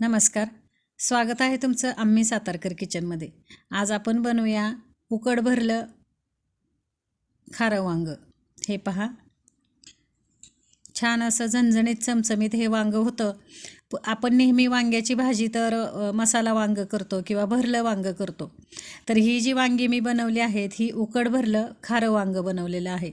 नमस्कार. स्वागत आहे तुमचं आम्ही सातारकर किचनमध्ये. आज आपण बनवूया उकड भरलं खारं वांग. हे पहा. छान असं झणझणीत चमचमीत हे वांग होतं. आपण नेहमी वांग्याची भाजी तर मसाला वांग करतो किंवा भरलं वांग करतो. तर ही जी वांगी मी बनवली आहेत ही उकड भरलं खारं वांग बनवलेलं आहे.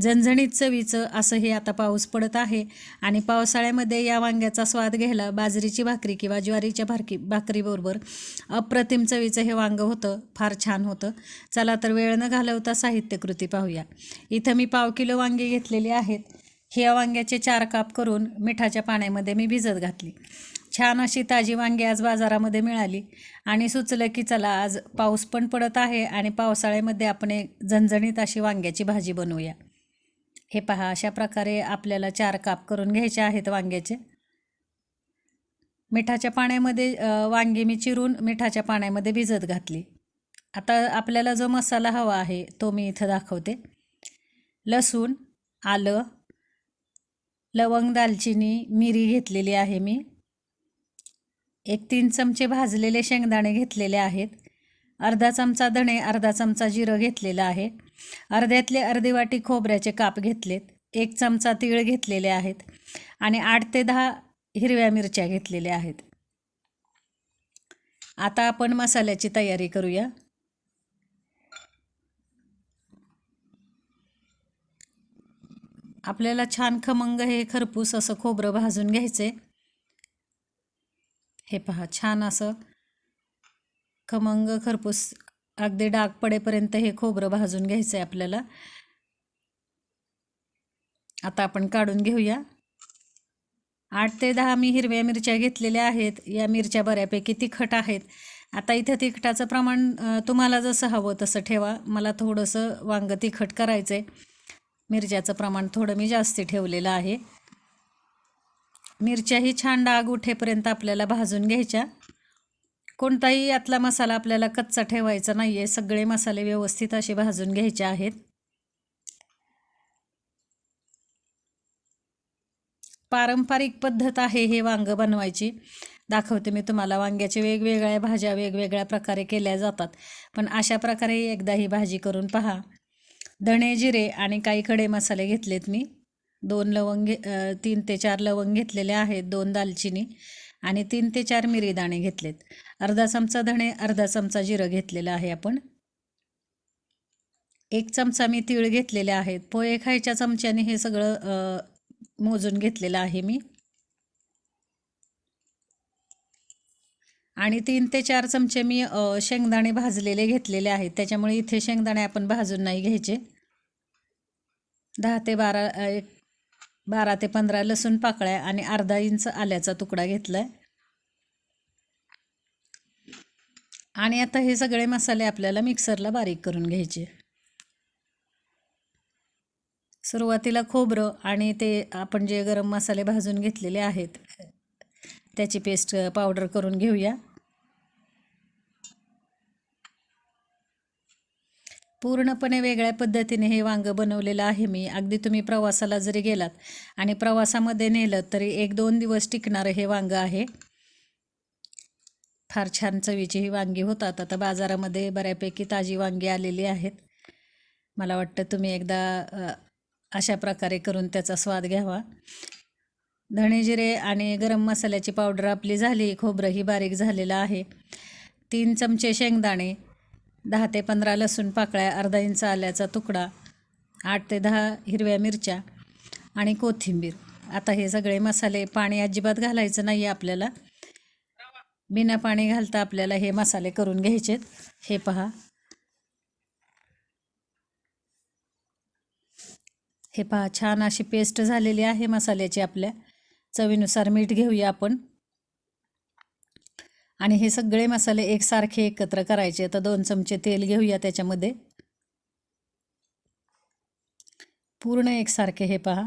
झणझणीत चवीचं असं हे आता पाऊस पडत आहे आणि पावसाळ्यामध्ये या वांग्याचा स्वाद घ्यायला बाजरीची भाकरी किंवा ज्वारीच्या भाकरी भाकरीबरोबर अप्रतिम चवीचं हे वांग होतं फार छान होतं. चला तर वेळ न घालवता साहित्यकृती पाहूया. इथं मी पाव किलो वांगी घेतलेली आहेत. ह्या वांग्याचे चार काप करून मिठाच्या पाण्यामध्ये मी भिजत घातली. छान अशी ताजी वांगी आज बाजारामध्ये मिळाली आणि सुचलं की चला आज पाऊस पण पडत आहे आणि पावसाळ्यामध्ये आपण एक झणझणीत अशी वांग्याची भाजी बनवूया. हे पहा अशा प्रकारे आपल्याला चार काप करून घ्यायचे आहेत वांग्याचे. मिठाच्या पाण्यामध्ये वांगी मी चिरून मिठाच्या पाण्यामध्ये भिजत घातली. आता आपल्याला जो मसाला हवा आहे तो मी इथं दाखवते. लसूण आलं लवंग दालचिनी मिरी घेतलेली आहे मी. एक तीन चमचे भाजलेले शेंगदाणे घेतलेले आहेत. अर्धा चमचा धणे अर्धा चमचा जिरं घेतलेलं आहे. अर्ध्यातले अर्धी वाटी खोबऱ्याचे काप घेतलेत. एक चमचा तीळ घेतलेले आहेत आणि आठ ते दहा हिरव्या मिरच्या घेतलेल्या आहेत. आता आपण मसाल्याची तयारी करूया. आपल्याला छान खमंग हे खरपूस असं खोबरं भाजून घ्यायचे हे पहा छान असं खमंग खरपूस अगदी डाग पडेपर्यंत हे खोबरं भाजून घ्यायचं आहे आपल्याला. आता आपण काढून घेऊया. आठ ते दहा मी हिरव्या मिरच्या घेतलेल्या आहेत. या मिरच्या बऱ्यापैकी तिखट आहेत. आता इथं तिखटाचं प्रमाण तुम्हाला जसं हवं तसं ठेवा. मला थोडंसं वांग तिखट करायचं आहे मिरच्याचं प्रमाण थोडं मी जास्ती ठेवलेलं आहे. मिरच्याही छान डाग उठेपर्यंत आपल्याला भाजून घ्यायच्या. कोणताही यातला मसाला आपल्याला कच्चा ठेवायचा नाही आहे सगळे मसाले व्यवस्थित असे भाजून घ्यायचे आहेत. पारंपरिक पद्धत आहे हे वांग बनवायची. दाखवते मी तुम्हाला. वांग्याच्या वेगवेगळ्या भाज्या वेगवेगळ्या प्रकारे केल्या जातात. पण अशा प्रकारे एकदा ही भाजी करून पहा. धणे जिरे आणि काही खडे मसाले घेतलेत मी. दोन लवंग घे तीन ते चार लवंग घेतलेले आहेत दोन दालचिनी आणि तीन ते चार मिरी दाणे घेतलेत. अर्धा चमचा धणे अर्धा चमचा जिरं घेतलेलं आहे आपण. एक चमचा मी तीळ घेतलेले आहेत. पोहे खायच्या चमच्याने हे सगळं मोजून घेतलेलं आहे मी. आणि तीन ते चार चमचे मी शेंगदाणे भाजलेले घेतलेले आहेत. त्याच्यामुळे इथे शेंगदाणे आपण भाजून नाही घ्यायचे. दहा ते बारा एक बारा ते पंधरा लसूण पाकळ्या आणि अर्धा इंच आल्याचा तुकडा घेतला आहे आणि आता हे सगळे मसाले आपल्याला मिक्सरला बारीक करून घ्यायचे. सुरुवातीला खोबरं आणि ते आपण जे गरम मसाले भाजून घेतलेले आहेत त्याची पेस्ट पावडर करून घेऊया. पूर्णपणे वेगळ्या पद्धतीने हे वांग बनवलेलं आहे मी. अगदी तुम्ही प्रवासाला जरी गेलात आणि प्रवासामध्ये नेलं तरी एक दोन दिवस टिकणारं हे वांगं आहे. फार छान चवीची ही वांगी होतात. आता बाजारामध्ये बऱ्यापैकी ताजी वांगी आलेली आहेत. मला वाटतं तुम्ही एकदा अशा प्रकारे करून त्याचा स्वाद घ्यावा. धणे जिरे आणि गरम मसाल्याची पावडर आपली झाली. खोबरंही बारीक झालेलं आहे. तीन चमचे शेंगदाणे दहा ते पंधरा लसूण पाकळ्या अर्धा इंच आल्याचा तुकडा आठ ते दहा हिरव्या मिरच्या आणि कोथिंबीर. आता हे सगळे मसाले पाणी अजिबात घालायचं नाही आहे आपल्याला. बिना पाणी घालता आपल्याला हे मसाले करून घ्यायचेत. हे पहा. हे पहा छान अशी पेस्ट झालेली आहे मसाल्याची आपल्या चवीनुसार मीठ घेऊया आपण. आणि हे सगळे मसाले एकसारखे एकत्र करायचे. तर दोन चमचे तेल घेऊया त्याच्यामध्ये. पूर्ण एकसारखे हे पहा.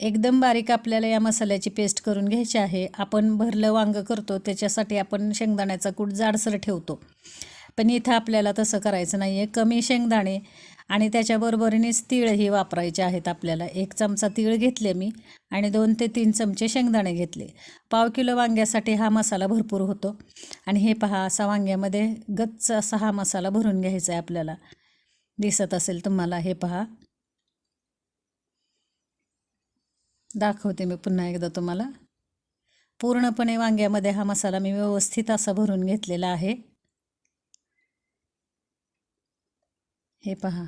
एकदम बारीक आपल्याला या मसाल्याची पेस्ट करून घ्यायची आहे. आपण भरलं वांग करतो त्याच्यासाठी आपण शेंगदाण्याचा कूट जाडसर ठेवतो. पण इथं आपल्याला तसं करायचं नाही आहे कमी शेंगदाणे आणि त्याच्याबरोबरीनेच तीळही वापरायचे आहेत आपल्याला. एक चमचा तीळ घेतले मी आणि दोन ते तीन चमचे शेंगदाणे घेतले. पाव किलो वांग्यासाठी हा मसाला भरपूर होतो. आणि हे पहा असा वांग्यामध्ये गच्च असा हा मसाला भरून घ्यायचा आहे आपल्याला. दिसत असेल तुम्हाला हे पहा. दाखवते मी पुन्हा एकदा तुम्हाला. पूर्णपणे वांग्यामध्ये हा मसाला मी व्यवस्थित असा भरून घेतलेला आहे. हे पहा.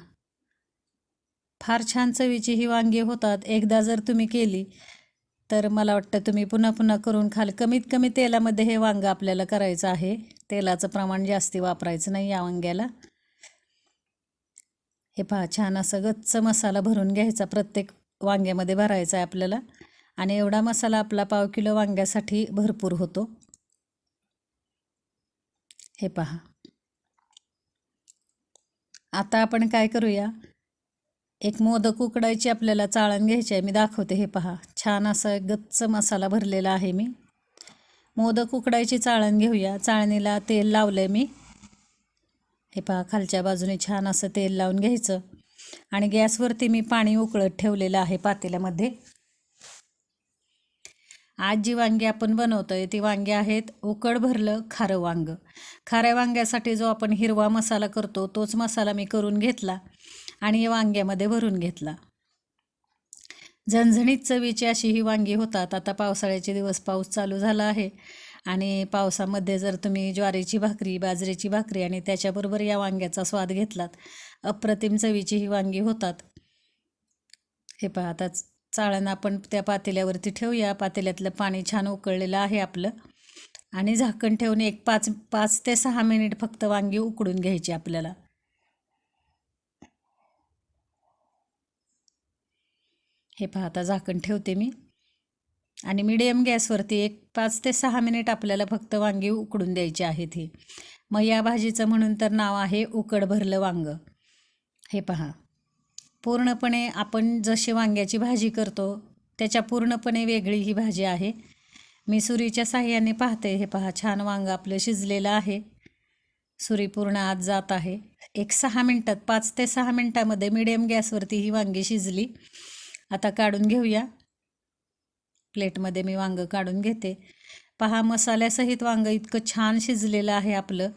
फार छान चवीची ही वांगी होतात. एकदा जर तुम्ही केली तर मला वाटतं तुम्ही पुन्हा पुन्हा करून खाल. कमीत कमी तेलामध्ये हे वांगं आपल्याला करायचं आहे. तेलाचं प्रमाण जास्ती वापरायचं नाही या वांग्याला. हे पहा छान असं गच्च मसाला भरून घ्यायचा. प्रत्येक वांग्यामध्ये भरायचा आहे आपल्याला. आणि एवढा मसाला आपला पाव किलो वांग्यासाठी भरपूर होतो. हे पहा. आता आपण काय करूया? एक मोदक उकडायची आपल्याला चाळण घ्यायची आहे. मी दाखवते हे पहा. छान असं गच्च मसाला भरलेला आहे मी. मोदक उकडायची चाळण घेऊया. चाळणीला तेल लावलं आहे मी. हे पहा खालच्या बाजूने छान असं तेल लावून घ्यायचं. आणि गॅसवरती मी पाणी उकळत ठेवलेलं आहे पातेल्यामध्ये. आज जी वांगी आपण बनवतो आहे ती वांगी आहेत उकड भरलं खारं वांग. खाऱ्या वांग्यासाठी जो आपण हिरवा मसाला करतो तोच मसाला मी करून घेतला आणि या वांग्यामध्ये भरून घेतला. झणझणीत चवीची अशी ही वांगी होतात. आता पावसाळ्याचे दिवस पाऊस चालू झाला आहे आणि पावसामध्ये जर तुम्ही ज्वारीची भाकरी बाजरीची भाकरी आणि त्याच्याबरोबर या वांग्याचा स्वाद घेतलात अप्रतिम चवीची ही वांगी होतात. हे पाहताच चाळण आपण त्या पातेल्यावरती ठेवूया. पातेल्यातलं पाणी छान उकळलेलं आहे आपलं. आणि झाकण ठेवून एक पाच पाच ते सहा मिनिट फक्त वांगी उकडून घ्यायची आपल्याला. हे पाहता आता झाकण ठेवते मी. आणि मिडियम गॅसवरती एक पाच ते सहा मिनिट आपल्याला फक्त वांगी उकडून द्यायची आहेत हे. मग या भाजीचं म्हणून तर नाव आहे उकड भरलं वांग. हे पहा. पूर्णपणे आपण जशी वांग्याची भाजी करतो त्याच्या पूर्णपणे वेगळी ही भाजी आहे. मी सुरीच्या साह्याने पाहते हे पहा छान वांग आपलं शिजलेलं आहे. सुरी पूर्ण आत जात आहे. एक सहा मिनटात पाच ते सहा मिनटामध्ये मिडियम गॅसवरती ही वांगी शिजली. आता काढून घेऊया. प्लेटमध्ये मी वांगं काढून घेते. पहा मसाल्यासहित वांगं इतकं छान शिजलेलं आहे आपलं.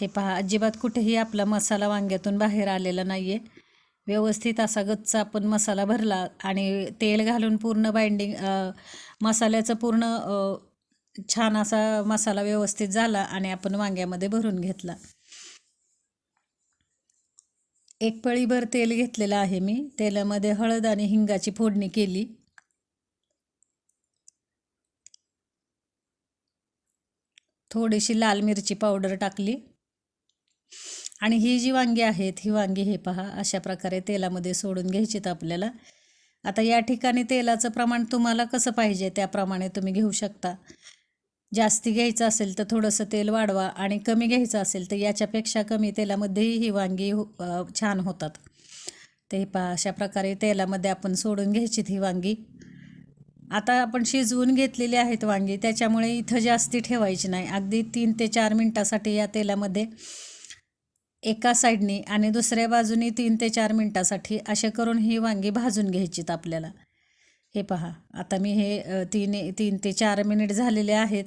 हे पहा अजिबात कुठेही आपला मसाला वांग्यातून बाहेर आलेला नाही आहे व्यवस्थित असा गच्च आपण मसाला भरला आणि तेल घालून पूर्ण बाइंडिंग मसाल्याचं पूर्ण छान असा मसाला व्यवस्थित झाला आणि आपण वांग्यामध्ये भरून घेतला. एक पळीभर तेल घेतलेलं आहे मी. तेलामध्ये हळद आणि हिंगाची फोडणी केली. थोडीशी लाल मिरची पावडर टाकली. आणि ही जी वांगी आहेत ही वांगी हे पहा अशा प्रकारे तेलामध्ये सोडून घ्यायचीत आपल्याला. आता या ठिकाणी तेलाचं प्रमाण तुम्हाला कसं पाहिजे त्याप्रमाणे तुम्ही घेऊ शकता. जास्ती घ्यायचं असेल तर थोडंसं तेल वाढवा आणि कमी घ्यायचं असेल तर याच्यापेक्षा कमी तेलामध्येही ही वांगी हो, छान होतात. ते पहा अशा प्रकारे तेलामध्ये आपण सोडून घ्यायची ही वांगी. आता आपण शिजवून घेतलेली आहेत वांगी त्याच्यामुळे इथं जास्ती ठेवायची नाही. अगदी तीन ते चार मिनटासाठी या तेलामध्ये एका साईडनी आणि दुसऱ्या बाजूनी तीन ते चार मिनटासाठी असे करून ही वांगी भाजून घ्यायचीत आपल्याला. हे पहा आता मी हे तीन तीन ते चार मिनिट झालेले आहेत.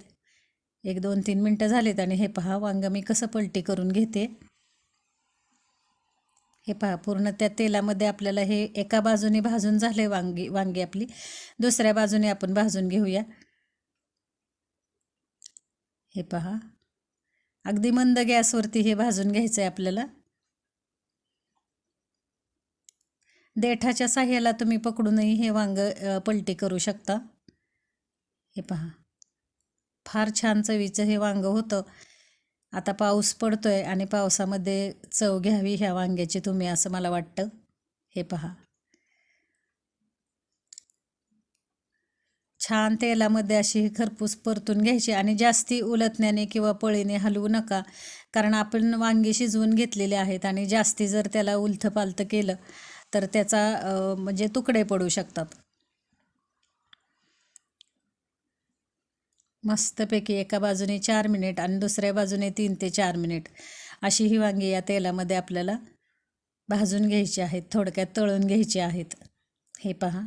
एक दोन तीन मिनटं झालेत आणि हे पहा वांग मी कसं पलटी करून घेते. हे पहा पूर्ण त्या तेलामध्ये आपल्याला हे एका बाजूने भाजून झाले वांगी वांगी आपली. दुसऱ्या बाजूने आपण भाजून घेऊया. हे पहा अगदी मंद गॅसवरती हे भाजून घ्यायचं आहे आपल्याला. देठाच्या साह्याला तुम्ही पकडूनही हे वांग पलटी करू शकता. हे पहा. फार छान चवीचं हे वांग होतं. आता पाऊस पडतोय आणि पावसामध्ये चव घ्यावी ह्या वांग्याची तुम्ही असं मला वाटतं. हे पहा. छान तेलामध्ये अशी खरपूस परतून घ्यायची आणि जास्ती उलटण्याने किंवा पळीने हलवू नका. कारण आपण वांगी शिजवून घेतलेले आहेत आणि जास्ती जर त्याला उलथं पालथं केलं तर त्याचा म्हणजे तुकडे पडू शकतात. मस्तपैकी एका बाजूने चार मिनिट आणि दुसऱ्या बाजूने तीन ते चार मिनिट अशी ही वांगी या तेलामध्ये आपल्याला भाजून घ्यायची आहेत थोडक्यात तळून घ्यायची आहेत. हे पहा.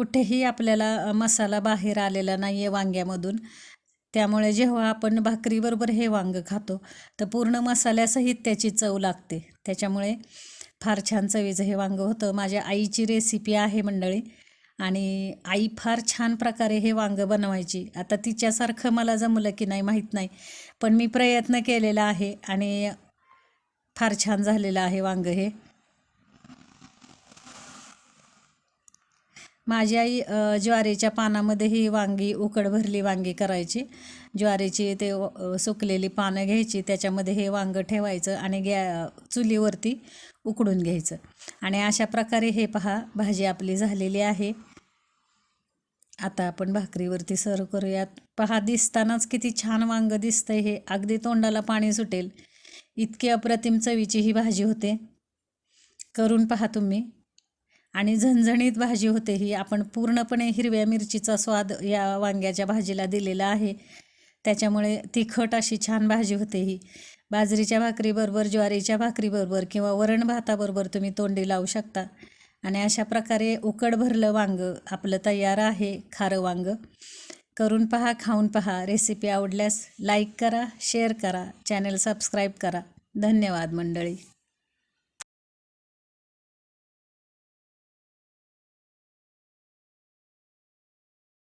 कुठेही आपल्याला मसाला बाहेर आलेला नाही आहे वांग्यामधून. त्यामुळे जेव्हा आपण भाकरीबरोबर हे वांगं खातो तर पूर्ण मसाल्यासहित त्याची चव लागते. त्याच्यामुळे फार छान चवीचं हे वांगं होतं. माझ्या आईची रेसिपी आहे मंडळी. आणि आई फार छान प्रकारे हे वांगं बनवायची. आता तिच्यासारखं मला जमलं की नाही माहीत नाही. पण मी प्रयत्न केलेला आहे आणि फार छान झालेलं आहे वांगं हे. माझी आई ज्वारीच्या पानामध्ये ही वांगी उकड भरली वांगी करायची. ज्वारीची ते सुकलेली पानं घ्यायची त्याच्यामध्ये हे वांगं ठेवायचं आणि गॅ चुलीवरती उकडून घ्यायचं. आणि अशा प्रकारे हे पहा भाजी आपली झालेली आहे. आता आपण भाकरीवरती सर्व करूयात. पहा दिसतानाच किती छान वांगं दिसतंय हे. अगदी तोंडाला पाणी सुटेल. इतकी अप्रतिम चवीची ही भाजी होते. करून पहा तुम्ही. आणि झणझणीत भाजी होते ही आपण पूर्णपणे हिरव्या मिरचीचा स्वाद या वांग्याच्या भाजीला दिलेला आहे. त्याच्यामुळे तिखट अशी छान भाजी होते ही. बाजरीच्या भाकरीबरोबर ज्वारीच्या भाकरीबरोबर किंवा वरण भाताबरोबर तुम्ही तोंडी लावू शकता. आणि अशा प्रकारे उकड भरलं वांगं आपलं तयार आहे खारं वांगं. करून पहा खाऊन पहा. रेसिपी आवडल्यास लाईक करा शेअर करा. चॅनल सबस्क्राईब करा. धन्यवाद मंडळी.